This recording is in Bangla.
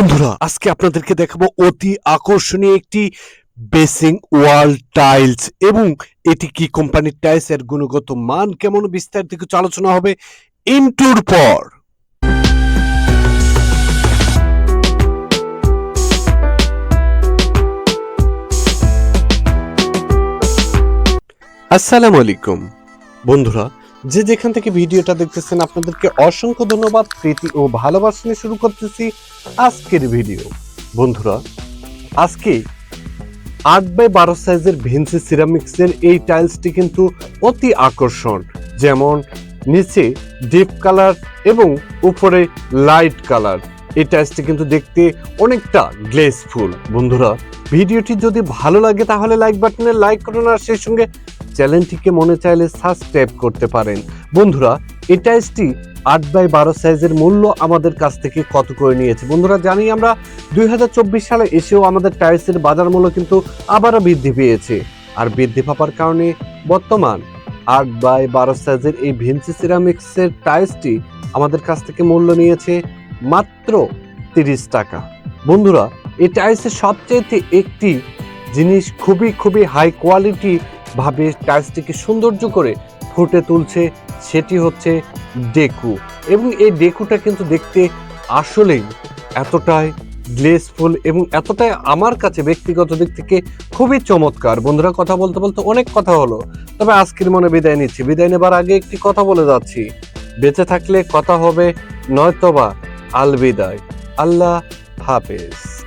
বন্ধুরা, আজকে আপনাদেরকে দেখাবো অতি আকর্ষণীয় একটি বেসিং ওয়াল টাইলস এবং এটি কি কোম্পানির টাইলস এর গুণগত মান কেমন বিস্তারিত কিছু আলোচনা হবে ইন্টুর পর। আসসালামু আলাইকুম। বন্ধুরা, যে যেখান থেকে ভিডিওটা দেখতেছেন, আপনাদেরকে অসংখ্য ধন্যবাদ, প্রীতি ও ভালোবাসা নিয়ে শুরু করতেছি আজকের ভিডিও। বন্ধুরা, আজকে আট বাই বারো সাইজের ভেন্সি সিরামিক্সের এই টাইলসটি কিন্তু অতি আকর্ষণ। যেমন নিচে ডিপ কালার এবং উপরে লাইট কালার। এই টাইলসটি কিন্তু দেখতে অনেকটা গ্লেসফুল। বন্ধুরা, ভিডিওটি যদি ভালো লাগে তাহলে লাইক বাটনে লাইক করুন আর সেই সঙ্গে চ্যানেলটিকে মনে চাইলে সাবস্ক্রাইব করতে পারেন। বন্ধুরা এই টাইলসটি আট বাই বারো সাইজের মূল্য আমাদের কাছ থেকে কত করে নিয়েছে? বন্ধুরা, জানি আমরা দুই হাজার চব্বিশ সালে এসেও আমাদের টাইলসের বাজার মূল্য কিন্তু আবারও বৃদ্ধি পেয়েছে। আর বৃদ্ধি পাওয়ার কারণে বর্তমান আট বাই বারো সাইজের এই ভিনসি সিরামিক্সের টাইলসটি আমাদের কাছ থেকে মূল্য নিয়েছে মাত্র তিরিশ টাকা। বন্ধুরা, এই টাইলসের সবচেয়ে একটি জিনিস খুবই খুবই হাই কোয়ালিটি ভাবে টাইলসটিকে সৌন্দর্য করে ফুটে তুলছে সেটি হচ্ছে ডেকু। এবং এই ডেকুটা কিন্তু দেখতে আসলেই এতটাই গ্লেসফুল এবং এতটাই আমার কাছে ব্যক্তিগত দিক থেকে খুবই চমৎকার। বন্ধুরা, কথা বলতে বলতে অনেক কথা হলো। তবে আজকের মনে বিদায় নিচ্ছি। বিদায় নেবার আগে একটি কথা বলে যাচ্ছি। বেঁচে থাকলে কথা হবে নয়তোবা আল বিদায় আল্লাহ হাফেজ।